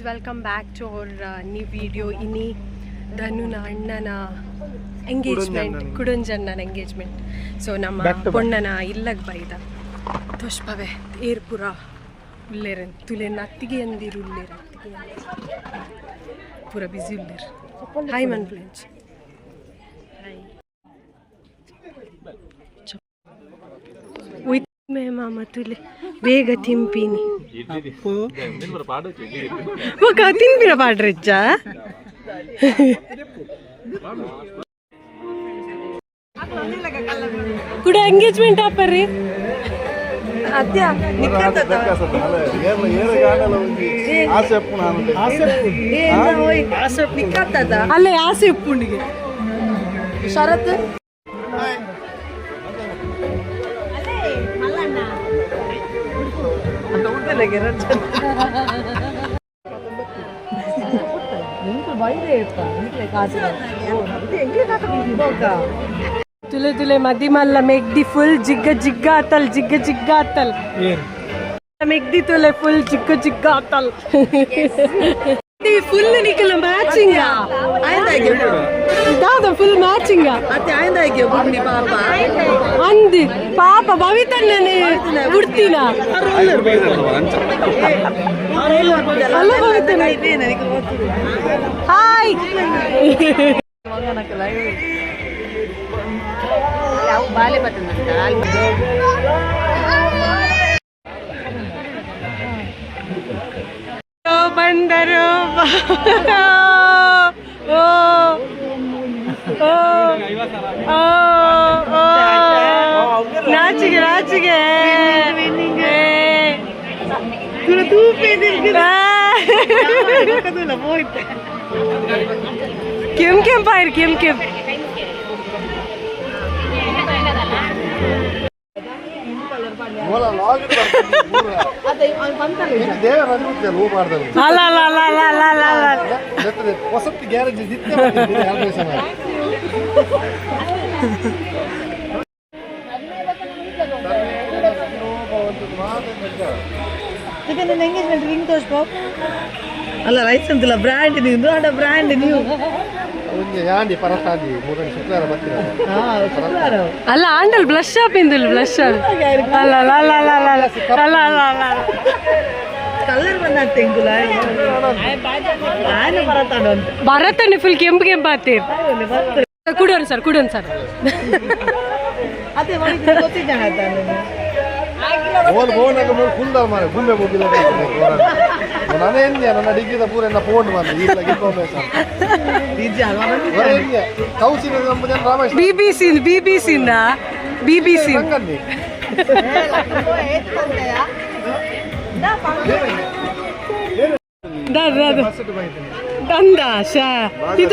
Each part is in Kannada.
Guys welcome back to our new video ಇನಿ ಧನುನ ಅಣ್ಣನ ಎಂಗೇಜ್ಮೆಂಟ್ ಕುಡುಂಜಣ್ಣನ ಎಂಗೇಜ್ಮೆಂಟ್ ಸೊ ನಮ್ಮ ಪೊಣ್ಣನ ಇಲ್ಲಗ್ ಬೈದ ತೋಷ್ಪವೆ ಏರ್ಪುರ ಉಲ್ಲೇರನ್ ತುಲೆ ಅತ್ತಿಗೆ ಅಂದಿರು ಉಲ್ಲೇರ ಅತ್ತಿಗೆ. ಪೂರ ಬಿಸಿ ಉಲ್ಲೇರ್ ಹಾಯ್ ಮನ್ ಪ್ಲೇಂಚ್ ಮಾಮ ತುಲೆ ಬೇಗ ತಿಂಪಿನಿ ఒక తినిపిన పాడరిచ్చా ಕೂಡ ಎಂಗೇಜ್ಮೆಂಟ್ ಆಪರ್ರಿ ಅದ್ಯಾ ಅಲ್ಲೇ ಆಸೆ ಉಪ್ಪುಂಡಿಗೆ ಶರತ್ ತುಲೆ ತುಲೆ ಮದಿ ಮಲ್ಲ ಮೆಗ್ದಿ ಫುಲ್ ಜಿಗ್ಗ ಜಿಗ್ಗ ಆತಲ್ ಜಿಗ್ಗ ಜಿಗ್ಗ ಆತಲ್ ಮೆಗ್ದಿ ತುಲೆ ಫುಲ್ ಜಿಗ್ಗ ಜಿಗ್ಗ ಆತಲ್ ಫುಲ್ ನಿಕಲ ಮ್ಯಾಚಿಂಗ್ ದಾದ ಫುಲ್ ಮ್ಯಾಚಿಂಗ್ ಅಂದಿ ಪಾಪ ಭವಿತಣ್ಣನೆ ಬಿಡ್ತೀನ ಅಲ್ಲ ಭವಿತಣ್ಣ ಹಾಯ್ ಬಂದರು. நாச்சுக்கு நாச்சுக்கு துணை தூப்பேது இருக்குது போயிட்டேன் கெம் கெம்பாயிரு கெம் கெம் ಅಲ್ಲ ಅಲ್ಲ ಅಲ್ಲ ಅಲ್ಲ ಅಲ್ಲ ಅಲ್ಲ ಗ್ಯಾರೇಜ್ ಎಂಗೇಜ್ಮೆಂಟ್ ರಿಂಗ್ ತೋರಿಸ್ಕೋ ಅಲ್ಲ ರೈಸ್ ಅಂತಿಲ್ಲ ಬ್ರ್ಯಾಂಡ್ ನೀವು ಅಡ ಬ್ರ್ಯಾಂಡ್ ನೀವು. ಯಾಂಡಿ ಪರಸಾದಿ ಮೂರನೇ ಶುಕ್ರವಾರ ಬರ್ತೀರ? ಹಾ ಶುಕ್ರವಾರ. ಅಲ್ಲ ಆಂಡಲ್ ಬ್ಲಶ್ ಶಾಪ್ ಇಂದಿಲ್ಲ ಬ್ಲಶ್ ಅಲ್ಲ ಅಲ್ಲ ಅಲ್ಲ ಅಲ್ಲ ಅಲ್ಲ ಅಲ್ಲ ಅಲ್ಲ ಅಲ್ಲ ಅಲ್ಲ. ಕಲರ್ ಬರತಾಡ ಅಂತ ಫುಲ್ ಕೆಂಪು ಕೆಂಪು ಆತೀರ್ ಕುಡಿಯೋಣ ಸರ್ ಕುಡೋನ್ ಸರ್ ಅದೇ ಗೊತ್ತಿದ್ದಾನೆ ಓಲ್ ಬೋನಾಗ ಮೂರು ಫುಲ್ದಾರ್ ಮಾರೆ ಗುಂಬೆ ಹೋಗಿಲ್ಲ ನಾನೇ ಎಂದ್ಯ ನನ್ನ ಡಿಗ್ರಿದ ಪೂರ ಎಲ್ಲ ಫೋನ್ ಬಂದು ಈಗ ಗಿಟ್ಕೊಬೇಕು ನಿಜ ಅಲ್ವಾ ಕೌಚಿನ ನಮ್ಮ ಜನ ರಾಮೇಶ್. ಬಿ ಬಿ ಸಿ ಬಿ ಬಿ ಸಿಂದ ಬಿ ಬಿ ಸಿ ಸಂಗಲ್ಲಿ ತಂದ ಶಾ. ಇತ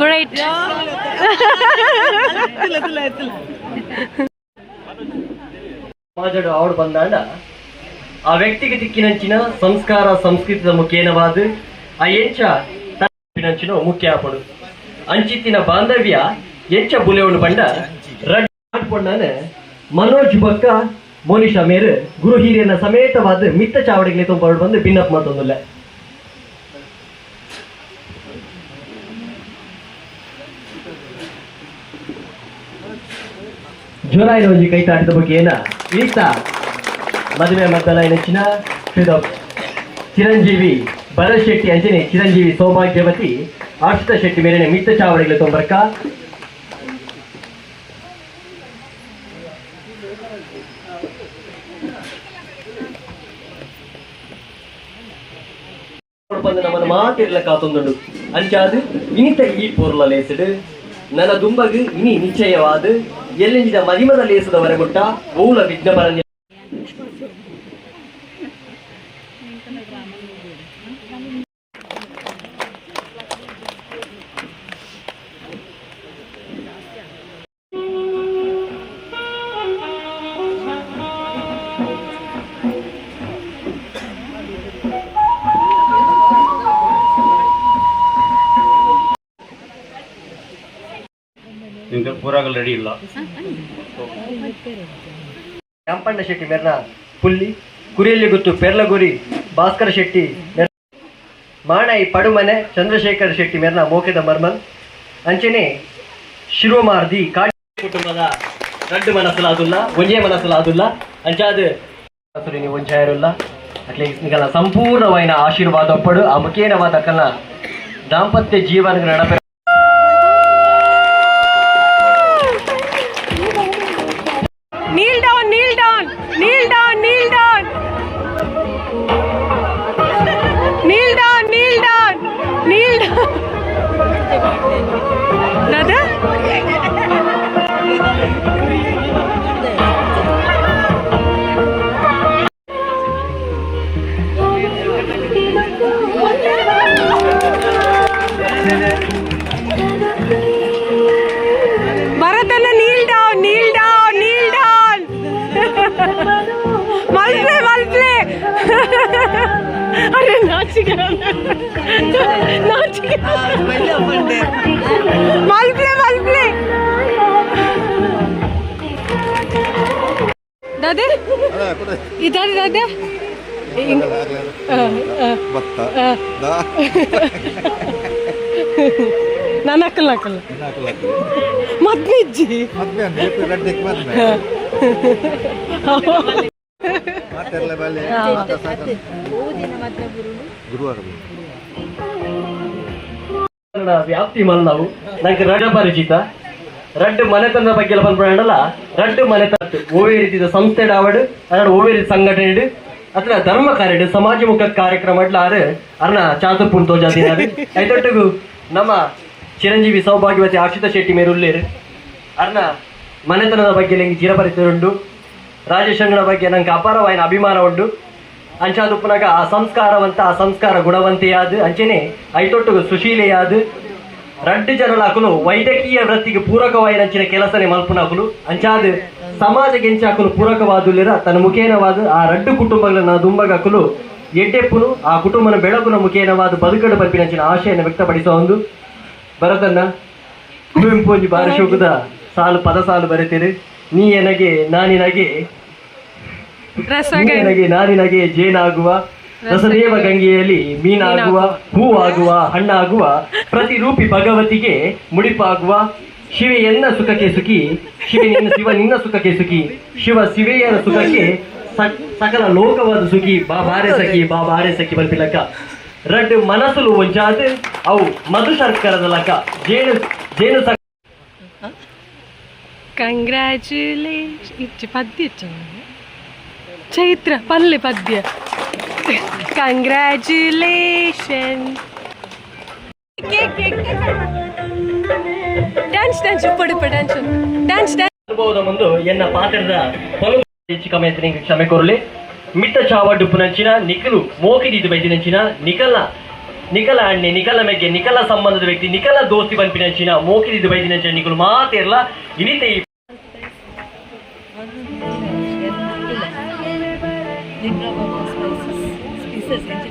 ಎತ್ತಿಲ್ಲ ಸಮಾಜಡು ಆವಡು ಬಂದಾಂಡ. ಆ ವ್ಯಕ್ತಿಗೆ ದಿಕ್ಕಿನಂಚಿನ ಸಂಸ್ಕಾರ ಸಂಸ್ಕೃತಿದ ಮುಖೇನವಾದ ಆ ಎಂಚ ತನ್ನಂಚಿನ ಮುಖ್ಯ ಆಪಡು ಅಂಚಿತ್ತಿನ ಬಾಂಧವ್ಯ ಎಂಚ ಬುಲೆವನು ಬಂಡ. ರಡ್ ಆಡ್ಕೊಂಡಾನ ಮನೋಜ್ ಬಕ್ಕ ಮೋನಿಶಾ ಮೇರು ಗುರು ಹಿರಿಯನ ಸಮೇತವಾದ ಮಿತ್ತ ಚಾವಡಿಗೆ ತುಂಬ ಬಂದು ಭಿನ್ನಪ್ಪ ಮಾತೊಂದಿಲ್ಲ ಜೋರಾಯಿ ರೋಜಿ ಕೈ ತಾಟದ ಬಗ್ಗೆ ಏನ ಈತ ಮದುವೆ ಮದ್ದಲ ನೆಚ್ಚಿನ ಚಿರಂಜೀವಿ ಭರತ್ ಶೆಟ್ಟಿ ಅಂಜನೆ ಚಿರಂಜೀವಿ ಸೌಭಾಗ್ಯವತಿ ಹರ್ಷಿತ ಶೆಟ್ಟಿ ಮೇಲಿನ ಮಿತ್ತ ಚಾವಡಿಗಳ ತೊಂಬರ್ಕ. ಬಂದು ನಮ್ಮನ್ನು ಮಾತಿರ್ಲ ಕಾತೊಂದುಂಡು ಅಂಚಾದು ಇನಿತ ಈ ಪೂರ್ಲ ಲೇಸುಡು ನನ್ನ ದುಂಬಗು ಇನಿ ನಿಶ್ಚಯವಾದ ಎಲ್ಲಿಂದ ಮದಿಮದ ಲೇಸದವರೆ ಮುಟ್ಟ ಮೂಲ ವಿಘ್ನಪರ ನಿಮ್ಗೆ ರೆಡಿ ಇಲ್ಲ. ಕೆಂಪಣ್ಣ ಶೆಟ್ಟಿ ಮೇರ್ನ, ಪುಲ್ಲಿ, ಕುರಿಯಲ್ಲಿ ಗುತ್ತು ಪೆರ್ಲಗುರಿ, ಭಾಸ್ಕರ ಶೆಟ್ಟಿ ಮಾಣಯಿ ಮಾಣೈ ಪಡುಮನೆ, ಚಂದ್ರಶೇಖರ್ ಶೆಟ್ಟಿ ಮೇರ್ನ, ಮೋಕೆದ ಮರ್ಮನ್. ಅಂಚನೆ, ಶಿರೋಮಾರ್ದಿ, ಕಾಡಿ ಕುಟುಂಬದ ರಡ್ಡು ಮನಸ್ಸಲಾದುಲ್ಲ ಒಂಜೆ ಮನಸ್ಸಲಾದುಲ್ಲ ಅಂಚಾದ ನೀವು ಒಂಜಾಯರುಲ್ಲ ಅಟ್ಲೇ ನಿಗಲ ಆಶೀರ್ವಾದ ಒಪ್ಪಡು, ಆ ಮುಖೇನವಾದ ಕಲ ದಾಂಪತ್ಯ ಜೀವನ ನಡಪೆ ಅರೆ ನಾಚಿಕೆ ನಾಚಿಕೆ. ಮಲ್ಪ್ಲೆ ಮಲ್ಪ್ಲೆ ದಾದೆ. ಇದಾರೆ ದಾದೆ? ನಾನು ಹಾಕಲ್ಲ, ಹಾಕಲ್ಲ. ಮದ್ವೆ ಇಜ್ಜಿ ಮದ್ವೆ. ಗುರುವಾರ ವ್ಯಾಪ್ತಿ ಮಲ್ಲಾವು ನಂಗೆ ರಡ ಪರಿಚಿತ. ರಡ್ಡು ಮನೆತನದ ಬಗ್ಗೆ ಎಲ್ಲ ಬಂದ್ಬಿಡಲ್ಲ ರಡ್ಡು ಮನೆತನ ಓವೇ ರೀತಿಯ ಸಂಸ್ಥೆ ಆವಡು ಅದ್ರ ಓವೇ ರೀತಿ ಸಂಘಟನೆ ಅತ್ರ ಧರ್ಮ ಕಾರ್ಯ ಸಮಾಜಮುಖ ಕಾರ್ಯಕ್ರಮ ಆರು ಅರ್ನ ಚಾತುರ್ಪುಣ್ ತೋಜಾತಿ ಐದೊಟ್ಟಿಗೂ ನಮ್ಮ ಚಿರಂಜೀವಿ ಸೌಭಾಗ್ಯವತಿ ಆಶಿತ ಶೆಟ್ಟಿ ಮೇರುಳ್ಳೇರು ಅರ್ನ ಮನೆತನದ ಬಗ್ಗೆ ಚಿರಪರಿಚಯ ಉಂಟು ರಾಜೇಶ್ ಅಂಗಡ ಬಗ್ಗೆ ನಂಗೆ ಅಪಾರವಾಯಿನ ಅಭಿಮಾನ ಉಂಟು. ಅಂಚಾದುಪ್ಪನಾಗ ಆ ಸಂಸ್ಕಾರವಂತ, ಆ ಸಂಸ್ಕಾರ ಗುಣವಂತೆಯಾದ. ಅಂಚೆನೆ ಐತೊಟ್ಟು ಸುಶೀಲೆಯಾದ. ರಡ್ಡು ಜನಲಾಕುಲು ವೈದ್ಯಕೀಯ ವೃತ್ತಿಗೆ ಪೂರಕವಾದ ಅಂಚಿನ ಕೆಲಸನೆ ಮಲ್ಪುನಾಕಲು. ಅಂಚಾದ ಸಮಾಜ ಗೆಂಚಾಕಲು ಪೂರಕವಾದುಲ್ಲಿರ ತನ್ನ ಮುಖೇನವಾದ ಆ ರಡ್ಡು ಕುಟುಂಬಗಳನ್ನ ದುಂಬಗಾಕಲು ಎಡ್ಡೆಪ್ಪುನು ಆ ಕುಟುಂಬನ ಬೆಳಕುನ ಮುಖೇನವಾದ ಬದುಕಡು ಬಲ್ಪಿನಂಚಿನ ಆಶಯನ ವ್ಯಕ್ತಪಡಿಸುವ ಒಂದು. ಬರದನ್ನ ಕುವೆಂಪು ಬಾರಿ ಶೋಕದ ಸಾಲು ಪದ ಸಾಲು ಬರೆತೀರಿ. ನೀ ಎನಗೆ, ನಾನಿನಗೆ ರಸಗ. ನಾರಿನಗೆ ನಾನಿನಗೆ ಜೇನಾಗುವ ರಸದೇವ ಗಂಗೆಯಲ್ಲಿ ಮೀನಾಗುವ ಹೂವಾಗುವ ಹಣ್ಣಾಗುವ ಪ್ರತಿರೂಪಿ ಭಗವತಿಗೆ ಮುಡಿಪಾಗುವ ಶಿವೆಯನ್ನ ಸುಖಕ್ಕೆ ಸುಖಿ ಶಿವ ಶಿವ ನಿನ್ನ ಸುಖಕ್ಕೆ ಸುಖಿ ಶಿವ ಶಿವೆಯರ ಸುಖಕ್ಕೆ ಸಕಲ ಲೋಕವಾದ ಸುಖಿ. ಬಾ ಬಾರೆ ಸಖಿ ಬಾ ಬಾರೆ ಸಖಿ ಬಲ್ಪಿಲಕ್ಕ ರಡ್ ಮನಸ್ಸು ಒಂಚಾದ ಅವು ಮಧು ಸರ್ಕಾರದ ಲಕ್ಕ ಜೇನು ಜೇನು ಸ ಕಂಗ್ರ್ಯಾಚುಲೇಷನ್ ಇಚ್ಚು ಪದ್ಯ ಇಚ್ಚ ಚೈತ್ರ ಪಲ್ಲೆ ಪದ್ಯ. Congratulation dance dance dance dance ಮುಂದು ಎನ್ನ ಪಾತ್ರದ ಪಲು ಹೆಚ್ಚು ಕ್ಷಮೆ ಕೊರಲಿ. ಮಿತ್ತ ಚಾವಡ್ಡು ಪುನಂಚಿನ ನಿಖಲು ಮೋಕಿದಿದ್ದು ಬೈದಿನಂಚಿನ ನಿಖಲ ನಿಖಲ ಅಣ್ಣೆ, ನಿಖಲ ಮೆಗ್ಗೆ, ನಿಖಲ ಸಂಬಂಧದ ವ್ಯಕ್ತಿ, ನಿಖಲ ದೋಸ್ತಿ ಬಂಪಿನಂಚಿನ ಮೋಕಿದಿದ್ದು ಬೈದಿನಂಚಿನ ನಿಖಲು ಮಾತೇರ್ಲ ಇನಿತೆ I love all those places.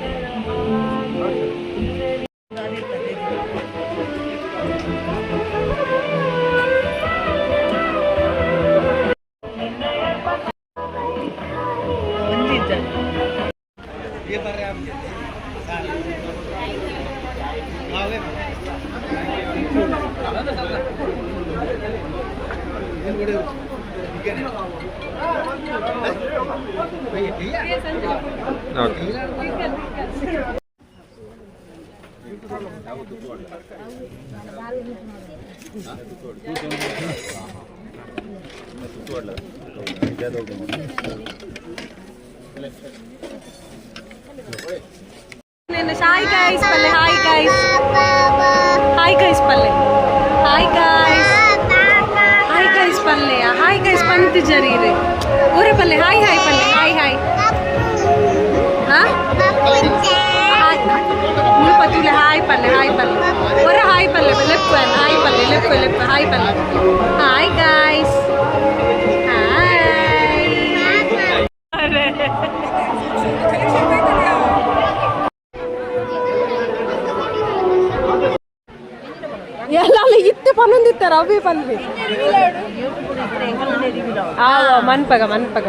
నేను హాయ్ గైస్ పల్లె హాయ్ గైస్ హాయ్ గైస్ పల్లె హాయ్ గైస్ హాయ్ గైస్ పల్లె హాయ్ గైస్ పంతి జరీరే ఊరే పల్లె హాయ్ హాయ్ పల్లె హాయ్ ಹಾಯ್ ಪಲ್ಲೆ ಲೆಪ್ ಲೆಪ್ ಹಾಯ್ ಪಲ್ಲೆ ಹಾಯ್ ಗೈಸ್ ಹಾಯ್ ಎಲ್ಲ ಇತ್ತೆ ಪನ್ನೊಂದಿತ್ತಾರ ಅವೇ ಪಲ್ವಿ ಆ ಮನ್ಪಗ ಮನ್ಪಗ.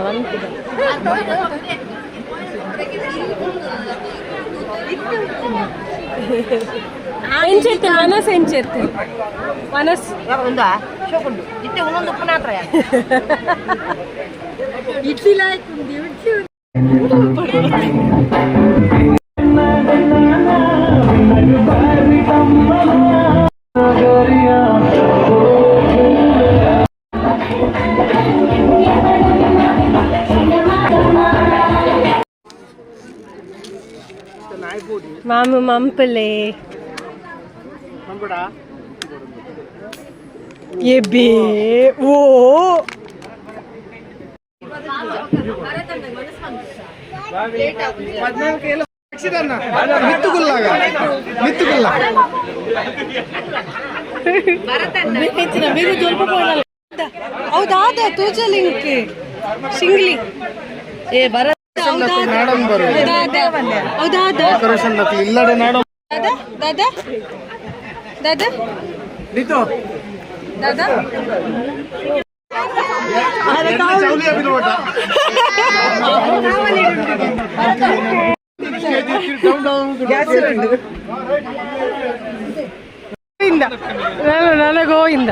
ఏం చేస్తాను వనస్ ఏం చేస్తాను వనస్ ఉందా? చూపండు. ఇట్టే ఉన్నది ఉప్పు నాట్రా? ఇడ్లీ లాయకుంది ఇడ్లీ ಮಾಮು ಮಂಪಲೆ ಎಬೆ ಓ మిత్తుకుల్లాగా మిత్తుకుల్లా మీరు జొలుపుకోవాలి ಹೌದಾದ ತೂಜಲಿಂಕ್ ಶಿಂಗ್ಲಿ ఏ భరత్ ಡೆಕೋರೇಷನ್ ಇಲ್ಲ ಮೇಡಮ್ ഗോയിന്ദ നല്ല ഗോയിന്ദ